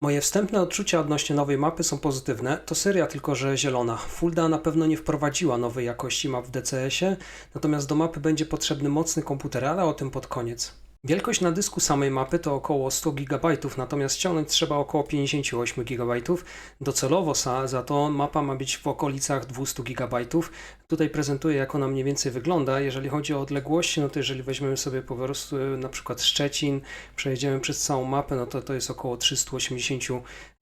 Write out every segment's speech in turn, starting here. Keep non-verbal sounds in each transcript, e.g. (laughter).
Moje wstępne odczucia odnośnie nowej mapy są pozytywne. To seria tylko, że zielona. Fulda na pewno nie wprowadziła nowej jakości map w DCS-ie, natomiast do mapy będzie potrzebny mocny komputer, ale o tym pod koniec. Wielkość na dysku samej mapy to około 100 GB, natomiast ściągnąć trzeba około 58 GB. Docelowo za, to mapa ma być w okolicach 200 GB. Tutaj prezentuję, jak ona mniej więcej wygląda. Jeżeli chodzi o odległości, no to jeżeli weźmiemy sobie po prostu e, na przykład Szczecin, przejedziemy przez całą mapę, no to to jest około 380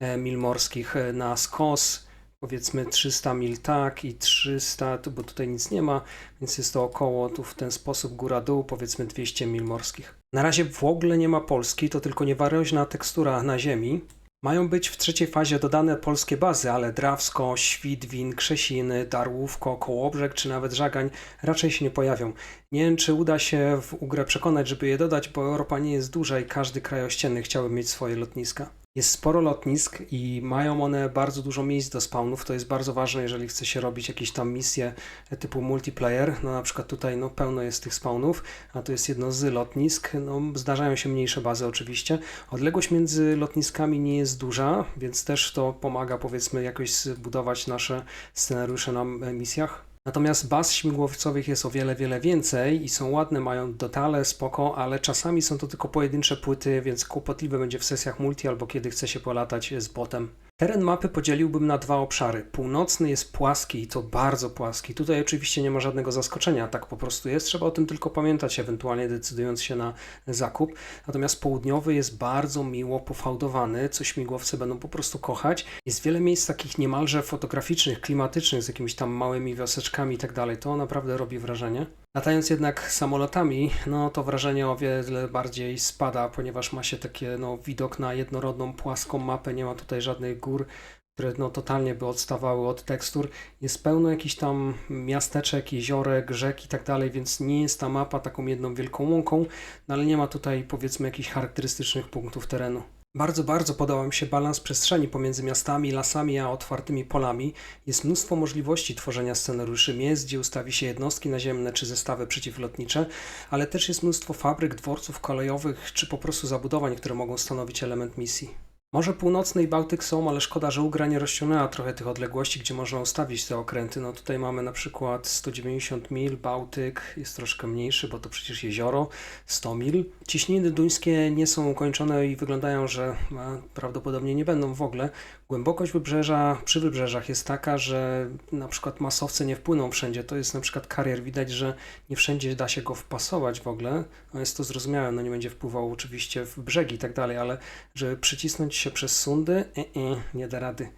e, mil morskich e, na skos powiedzmy 300 mil tak i 300, tu- bo tutaj nic nie ma, więc jest to około tu w ten sposób góra-dół, powiedzmy 200 mil morskich. Na razie w ogóle nie ma Polski, to tylko niewaroźna tekstura na ziemi. Mają być w trzeciej fazie dodane polskie bazy, ale Drawsko, Świdwin, Krzesiny, Darłówko, Kołobrzeg czy nawet Żagań raczej się nie pojawią. Nie wiem, czy uda się w Ugrę przekonać, żeby je dodać, bo Europa nie jest duża i każdy kraj ościenny chciałby mieć swoje lotniska. Jest sporo lotnisk i mają one bardzo dużo miejsc do spawnów. To jest bardzo ważne, jeżeli chce się robić jakieś tam misje typu multiplayer. No na przykład tutaj no, pełno jest tych spawnów, a to jest jedno z lotnisk. No, zdarzają się mniejsze bazy oczywiście. Odległość między lotniskami nie jest duża, więc też to pomaga powiedzmy jakoś zbudować nasze scenariusze na misjach. Natomiast baz śmigłowcowych jest o wiele, wiele więcej i są ładne, mają detale, spoko, ale czasami są to tylko pojedyncze płyty, więc kłopotliwe będzie w sesjach multi albo kiedy chce się polatać z botem. Teren mapy podzieliłbym na dwa obszary. Północny jest płaski i to bardzo płaski. Tutaj oczywiście nie ma żadnego zaskoczenia, tak po prostu jest. Trzeba o tym tylko pamiętać, ewentualnie decydując się na zakup. Natomiast południowy jest bardzo miło pofałdowany, co śmigłowce będą po prostu kochać. Jest wiele miejsc takich niemalże fotograficznych, klimatycznych, z jakimiś tam małymi wioseczkami i tak dalej. To naprawdę robi wrażenie. Latając jednak samolotami, no to wrażenie o wiele bardziej spada, ponieważ ma się takie no, widok na jednorodną, płaską mapę, nie ma tutaj żadnych gór, które no, totalnie by odstawały od tekstur. Jest pełno jakichś tam miasteczek, jeziorek, rzek i tak dalej, więc nie jest ta mapa taką jedną wielką łąką, no ale nie ma tutaj powiedzmy jakichś charakterystycznych punktów terenu. Bardzo, bardzo podoba mi się balans przestrzeni pomiędzy miastami, lasami a otwartymi polami. Jest mnóstwo możliwości tworzenia scenariuszy miejsc, gdzie ustawi się jednostki naziemne czy zestawy przeciwlotnicze, ale też jest mnóstwo fabryk, dworców kolejowych czy po prostu zabudowań, które mogą stanowić element misji. Morze Północne i Bałtyk są, ale szkoda, że Ugra nie rozciągnęła trochę tych odległości, gdzie można ustawić te okręty. No tutaj mamy na przykład 190 mil, Bałtyk jest troszkę mniejszy, bo to przecież jezioro, 100 mil. Ciśniny duńskie nie są ukończone i wyglądają, że a, prawdopodobnie nie będą w ogóle. Głębokość wybrzeża przy wybrzeżach jest taka, że na przykład masowce nie wpłyną wszędzie. To jest na przykład karier. Widać, że nie wszędzie da się go wpasować w ogóle. No jest to zrozumiałe, no nie będzie wpływał oczywiście w brzegi i tak dalej, ale żeby przycisnąć się przez sundy, e, e, nie da rady.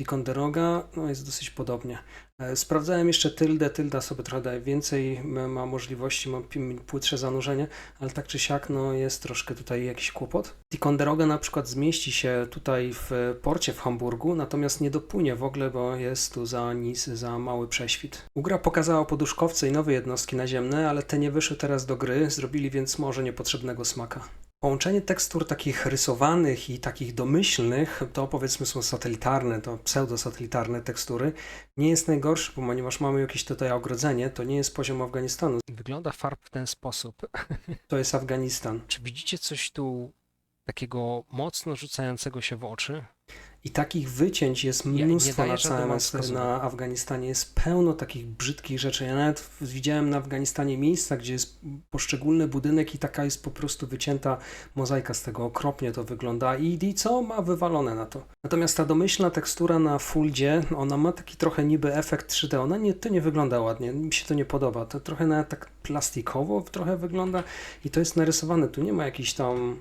Ticonderoga no jest dosyć podobnie. E, Sprawdzałem jeszcze tyldę, tylda sobie trochę daje więcej, ma możliwości, ma płytsze zanurzenie, ale tak czy siak no jest troszkę tutaj jakiś kłopot. Ticonderoga na przykład zmieści się tutaj w porcie w Hamburgu, natomiast nie dopłynie w ogóle, bo jest tu za nis, za mały prześwit. Ugra pokazała poduszkowce i nowe jednostki naziemne, ale te nie wyszły teraz do gry, zrobili więc może niepotrzebnego smaka. Połączenie tekstur takich rysowanych i takich domyślnych, to powiedzmy są satelitarne, to pseudosatelitarne tekstury, nie jest najgorsze, bo ponieważ mamy jakieś tutaj ogrodzenie, to nie jest poziom Afganistanu. Wygląda farb w ten sposób. (laughs) To jest Afganistan. Czy widzicie coś tu takiego mocno rzucającego się w oczy? I takich wycięć jest mnóstwo daję na całym na Afganistanie. Jest pełno takich brzydkich rzeczy. Ja nawet widziałem na Afganistanie miejsca, gdzie jest poszczególny budynek i taka jest po prostu wycięta mozaika z tego. Okropnie to wygląda i, i co ma wywalone na to. Natomiast ta domyślna tekstura na Fuldzie, ona ma taki trochę niby efekt 3D. Ona nie, to nie wygląda ładnie. Mi się to nie podoba. To trochę nawet tak plastikowo trochę wygląda i to jest narysowane. Tu nie ma jakichś tam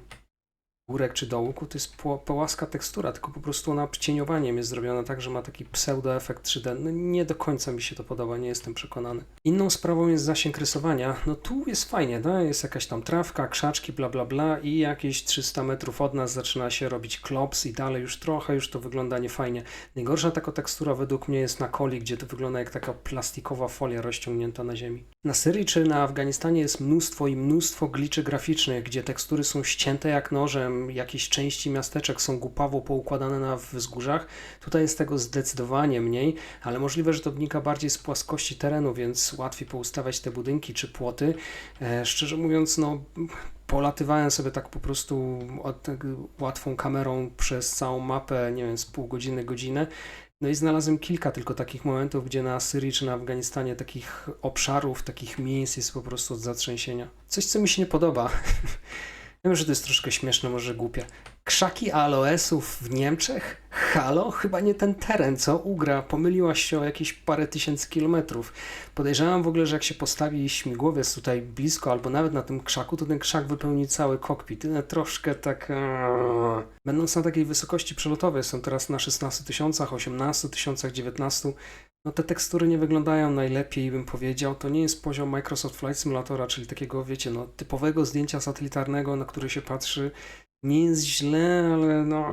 górek czy dołku, to jest płaska tekstura, tylko po prostu ona cieniowaniem jest zrobiona tak, że ma taki pseudo-efekt 3D. No nie do końca mi się to podoba, nie jestem przekonany. Inną sprawą jest zasięg rysowania. No tu jest fajnie, no? jest jakaś tam trawka, krzaczki, bla bla bla i jakieś 300 metrów od nas zaczyna się robić klops i dalej już trochę, już to wygląda niefajnie. Najgorsza taka tekstura według mnie jest na coli, gdzie to wygląda jak taka plastikowa folia rozciągnięta na ziemi. Na Syrii czy na Afganistanie jest mnóstwo i mnóstwo gliczy graficznych, gdzie tekstury są ścięte jak nożem, jakieś części miasteczek są głupawo poukładane na wzgórzach. Tutaj jest tego zdecydowanie mniej, ale możliwe, że to wynika bardziej z płaskości terenu, więc łatwiej poustawiać te budynki czy płoty. E, szczerze mówiąc, no polatywałem sobie tak po prostu od, łatwą kamerą przez całą mapę, nie wiem, z pół godziny, godzinę. No i znalazłem kilka tylko takich momentów, gdzie na Syrii czy na Afganistanie takich obszarów, takich miejsc jest po prostu od zatrzęsienia. Coś, co mi się nie podoba. (laughs) Wiem, że to jest troszkę śmieszne, może głupie. Krzaki aloesów w Niemczech? Halo? Chyba nie ten teren, co? Ugra, pomyliłaś się o jakieś parę tysięcy kilometrów. Podejrzewam w ogóle, że jak się postawi śmigłowiec tutaj blisko albo nawet na tym krzaku, to ten krzak wypełni cały kokpit. Troszkę tak... Będąc na takiej wysokości przelotowej, są teraz na 16 tysiącach, 18 tysiącach, 19 no te tekstury nie wyglądają najlepiej, bym powiedział. To nie jest poziom Microsoft Flight Simulatora, czyli takiego, wiecie, no, typowego zdjęcia satelitarnego, na które się patrzy. Nie jest źle, ale no...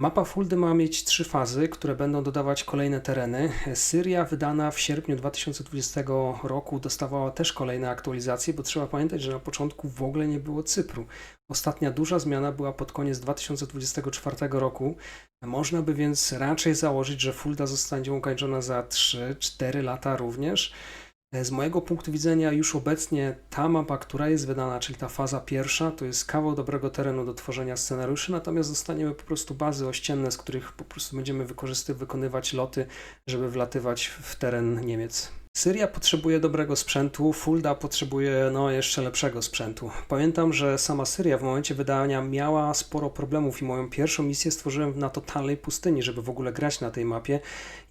Mapa Fuldy ma mieć trzy fazy, które będą dodawać kolejne tereny. Syria wydana w sierpniu 2020 roku dostawała też kolejne aktualizacje, bo trzeba pamiętać, że na początku w ogóle nie było Cypru. Ostatnia duża zmiana była pod koniec 2024 roku. Można by więc raczej założyć, że Fulda zostanie ukończona za 3-4 lata również. Z mojego punktu widzenia już obecnie ta mapa, która jest wydana, czyli ta faza pierwsza, to jest kawał dobrego terenu do tworzenia scenariuszy, natomiast dostaniemy po prostu bazy ościenne, z których po prostu będziemy wykorzystywać, wykonywać loty, żeby wlatywać w teren Niemiec. Syria potrzebuje dobrego sprzętu, Fulda potrzebuje no, jeszcze lepszego sprzętu. Pamiętam, że sama Syria w momencie wydania miała sporo problemów i moją pierwszą misję stworzyłem na totalnej pustyni, żeby w ogóle grać na tej mapie.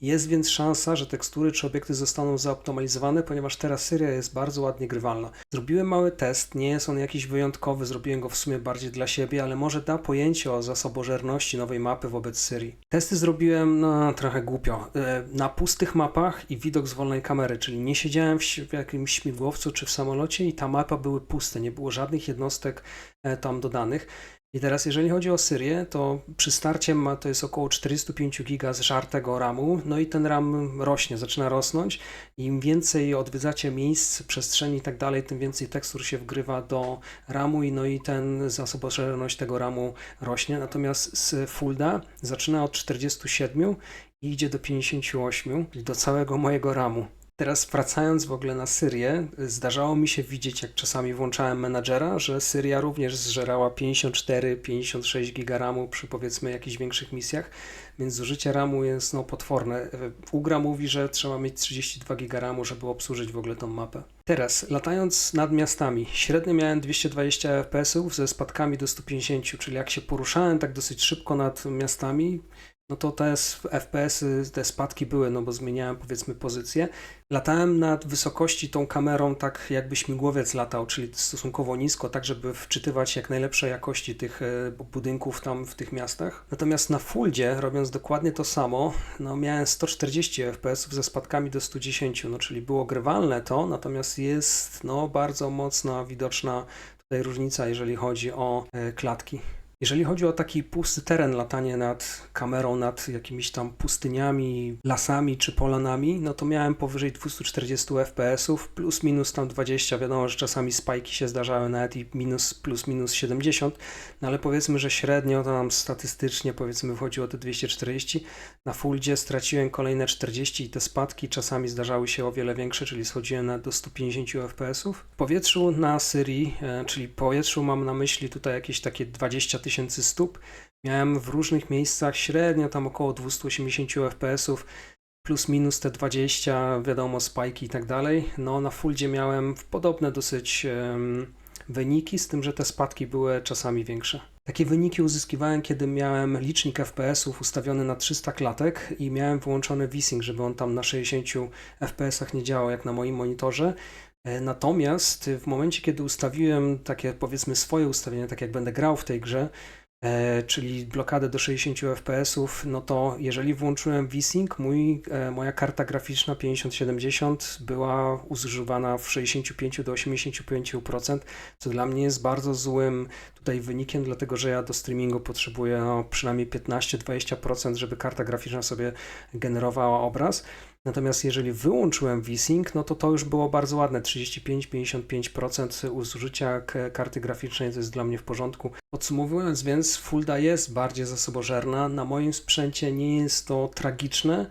Jest więc szansa, że tekstury czy obiekty zostaną zaoptymalizowane, ponieważ teraz Syria jest bardzo ładnie grywalna. Zrobiłem mały test, nie jest on jakiś wyjątkowy, zrobiłem go w sumie bardziej dla siebie, ale może da pojęcie o zasobożerności nowej mapy wobec Syrii. Testy zrobiłem no, trochę głupio. E, na pustych mapach i widok z wolnej kamery czyli nie siedziałem w, w jakimś śmigłowcu czy w samolocie i ta mapa były puste, nie było żadnych jednostek e, tam dodanych. I teraz, jeżeli chodzi o Syrię, to przy starcie ma, to jest około 45 giga zżartego RAMu, no i ten RAM rośnie, zaczyna rosnąć. Im więcej odwiedzacie miejsc, przestrzeni i tak dalej, tym więcej tekstur się wgrywa do RAMu i no i ten zasobożerność tego RAMu rośnie. Natomiast z Fulda zaczyna od 47 i idzie do 58, czyli do całego mojego RAMu. Teraz wracając w ogóle na Syrię, zdarzało mi się widzieć, jak czasami włączałem menadżera, że Syria również zżerała 54-56 giga RAMu przy powiedzmy jakichś większych misjach, więc zużycie RAMu jest no, potworne. Ugra mówi, że trzeba mieć 32 giga RAMu, żeby obsłużyć w ogóle tą mapę. Teraz, latając nad miastami, średnio miałem 220 fps ze spadkami do 150, czyli jak się poruszałem tak dosyć szybko nad miastami, no to te FPS-y, te spadki były, no bo zmieniałem powiedzmy pozycję. Latałem nad wysokości tą kamerą tak jakby śmigłowiec latał, czyli stosunkowo nisko, tak żeby wczytywać jak najlepszej jakości tych e, budynków tam w tych miastach. Natomiast na Fuldzie, robiąc dokładnie to samo, no miałem 140 fps ze spadkami do 110, no czyli było grywalne to, natomiast jest no bardzo mocna widoczna tutaj różnica, jeżeli chodzi o e, klatki. Jeżeli chodzi o taki pusty teren, latanie nad kamerą, nad jakimiś tam pustyniami, lasami czy polanami, no to miałem powyżej 240 fps, plus minus tam 20. Wiadomo, że czasami spajki się zdarzały nawet i minus, plus minus 70, no ale powiedzmy, że średnio to nam statystycznie powiedzmy wychodziło te 240. Na fuldzie straciłem kolejne 40 i te spadki czasami zdarzały się o wiele większe, czyli schodziłem na do 150 fps. W powietrzu na Syrii, e, czyli powietrzu mam na myśli tutaj jakieś takie 20 tysięcy stóp. Miałem w różnych miejscach średnio tam około 280 fps, plus minus te 20, wiadomo, spajki i tak dalej. No na Fuldzie miałem podobne dosyć um, wyniki, z tym, że te spadki były czasami większe. Takie wyniki uzyskiwałem, kiedy miałem licznik FPS-ów ustawiony na 300 klatek i miałem wyłączony VSync, żeby on tam na 60 FPS-ach nie działał jak na moim monitorze. E, natomiast w momencie, kiedy ustawiłem takie powiedzmy swoje ustawienie, tak jak będę grał w tej grze, e, czyli blokadę do 60 fps, no to jeżeli włączyłem VSync, mój, e, moja karta graficzna 5070 była używana w 65 do 85%, co dla mnie jest bardzo złym tutaj wynikiem, dlatego że ja do streamingu potrzebuję no, przynajmniej 15-20%, żeby karta graficzna sobie generowała obraz. Natomiast jeżeli wyłączyłem VSync, no to to już było bardzo ładne, 35-55% zużycia karty graficznej, to jest dla mnie w porządku. Podsumowując więc, Fulda jest bardziej zasobożerna, na moim sprzęcie nie jest to tragiczne,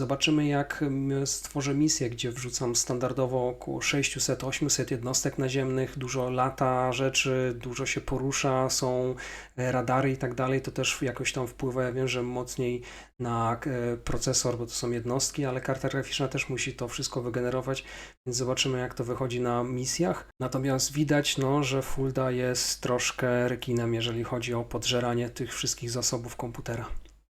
Zobaczymy, jak mm, stworzę misję, gdzie wrzucam standardowo około 600-800 jednostek naziemnych, dużo lata rzeczy, dużo się porusza, są e, radary i tak dalej. To też jakoś tam wpływa, ja wiem, że mocniej na e, procesor, bo to są jednostki, ale karta graficzna też musi to wszystko wygenerować, więc zobaczymy, jak to wychodzi na misjach. Natomiast widać, no, że Fulda jest troszkę rekinem, jeżeli chodzi o podżeranie tych wszystkich zasobów komputera.